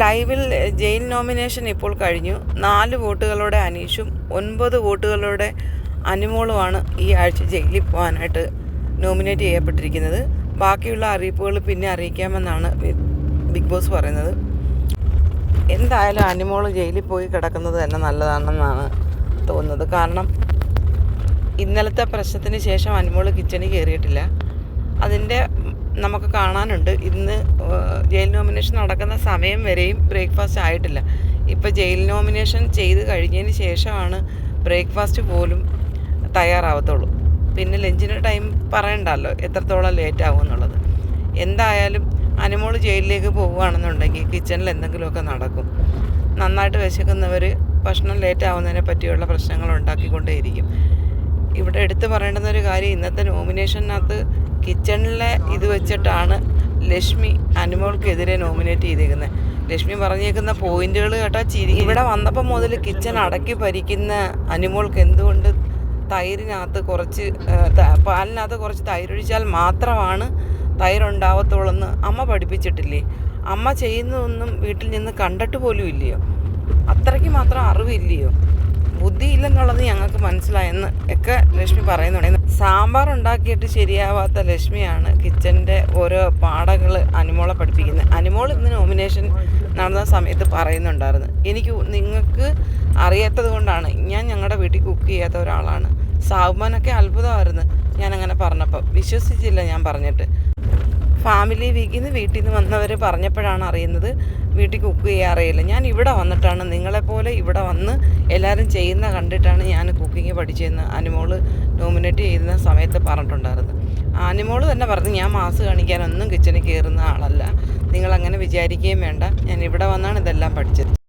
ലൈവിൽ jail nomination ഇപ്പോൾ കഴിഞ്ഞു. നാല് വോട്ടുകളുടെ അനീഷും ഒൻപത് വോട്ടുകളുടെ അനുമോളുമാണ് ഈ ആഴ്ച ജയിലിൽ പോകാനായിട്ട് നോമിനേറ്റ് ചെയ്യപ്പെട്ടിരിക്കുന്നത്. ബാക്കിയുള്ള അറിയിപ്പുകൾ പിന്നെ അറിയിക്കാമെന്നാണ് ബിഗ് ബോസ് പറയുന്നത്. എന്തായാലും അനുമോൾ ജയിലിൽ പോയി കിടക്കുന്നത് തന്നെ നല്ലതാണെന്നാണ് തോന്നുന്നത്. കാരണം ഇന്നലത്തെ പ്രശ്നത്തിന് ശേഷം അനുമോൾ കിച്ചണിൽ കയറിയിട്ടില്ല. അതിന്റെ നമുക്ക് കാണാനുണ്ട്. ഇന്ന് ജയിൽ നോമിനേഷൻ നടക്കുന്ന സമയം വരെയും ബ്രേക്ക്ഫാസ്റ്റ് ആയിട്ടില്ല. ഇപ്പോൾ ജയിൽ നോമിനേഷൻ ചെയ്ത് കഴിഞ്ഞതിന് ശേഷമാണ് ബ്രേക്ക്ഫാസ്റ്റ് പോലും തയ്യാറാവത്തുള്ളൂ. പിന്നെ ലഞ്ചിന് ടൈം പറയണ്ടല്ലോ എത്രത്തോളം ലേറ്റ് ആവും എന്നുള്ളത്. എന്തായാലും അനുമോൾ ജയിലിലേക്ക് പോവുകയാണെന്നുണ്ടെങ്കിൽ കിച്ചണിൽ എന്തെങ്കിലുമൊക്കെ നടക്കും. നന്നായിട്ട് വിശക്കുന്നവർ ഭക്ഷണം ലേറ്റ് ആവുന്നതിനെ പറ്റിയുള്ള പ്രശ്നങ്ങൾ ഉണ്ടാക്കിക്കൊണ്ടേയിരിക്കും. ഇവിടെ എടുത്തു പറയേണ്ടുന്ന ഒരു കാര്യം ഇന്നത്തെ നോമിനേഷനകത്ത് കിച്ചണിലെ ഇത് വെച്ചിട്ടാണ് ലക്ഷ്മി അനുമോൾക്കെതിരെ നോമിനേറ്റ് ചെയ്തേക്കുന്നത് ലക്ഷ്മി പറഞ്ഞേക്കുന്ന പോയിന്റുകൾ കേട്ടാ ചിരി. ഇവിടെ വന്നപ്പോൾ മുതൽ കിച്ചൺ അടക്കി ഭരിക്കുന്ന അനുമോൾക്ക് എന്തുകൊണ്ട് തൈരിനകത്ത് കുറച്ച് പാലിനകത്ത് കുറച്ച് തൈരൊഴിച്ചാൽ മാത്രമാണ് തൈരുണ്ടാവത്തുള്ളെന്ന് അമ്മ പഠിപ്പിച്ചിട്ടില്ലേ? അമ്മ ചെയ്യുന്നതൊന്നും വീട്ടിൽ നിന്ന് കണ്ടിട്ട് പോലും ഇല്ലയോ? അത്രയ്ക്ക് മാത്രം അറിവില്ലയോ? ബുദ്ധിയില്ലെന്നുള്ളത് ഞങ്ങൾക്ക് മനസ്സിലായെന്ന് ഒക്കെ ലക്ഷ്മി പറയുന്നുണ്ട്. സാമ്പാർ ഉണ്ടാക്കിയിട്ട് ശരിയാവാത്ത ലക്ഷ്മിയാണ് കിച്ചന്റെ ഓരോ പാടകൾ അനുമോളെ പഠിപ്പിക്കുന്നത്. അനുമോൾ ഇന്ന് നോമിനേഷൻ നടന്ന സമയത്ത് പറയുന്നുണ്ടായിരുന്നു. എനിക്ക് നിങ്ങൾക്ക് അറിയാത്തത് കൊണ്ടാണ് ഞാൻ ഞങ്ങളുടെ വീട്ടിൽ കുക്ക് ചെയ്യാത്ത ഒരാളാണ്. സാബുമാനൊക്കെ അത്ഭുതമായിരുന്നു ഞാനങ്ങനെ പറഞ്ഞപ്പോൾ വിശ്വസിച്ചില്ല ഞാൻ പറഞ്ഞിട്ട്. ഫാമിലി വീക്കിൽ നിന്ന് വീട്ടിൽ നിന്ന് വന്നവർ പറഞ്ഞപ്പോഴാണ് അറിയുന്നത് വീട്ടിൽ കുക്ക് ചെയ്യാറിയില്ല ഞാൻ ഇവിടെ വന്നിട്ടാണ് നിങ്ങളെപ്പോലെ ഇവിടെ വന്ന് എല്ലാവരും ചെയ്യുന്ന കണ്ടിട്ടാണ് ഞാൻ കുക്കിംഗ് പഠിച്ചതെന്ന് അനുമോൾ ഡോമിനേറ്റ് ചെയ്യുന്ന സമയത്ത് പറഞ്ഞിട്ടുണ്ടായിരുന്നു. അനുമോൾ തന്നെ പറഞ്ഞു ഞാൻ മാസ് കാണിക്കാനൊന്നും കിച്ചണിൽ കയറുന്ന ആളല്ല. നിങ്ങളങ്ങനെ വിചാരിക്കുകയും വേണ്ട. ഞാൻ ഇവിടെ വന്നാണ് ഇതെല്ലാം പഠിച്ചത്.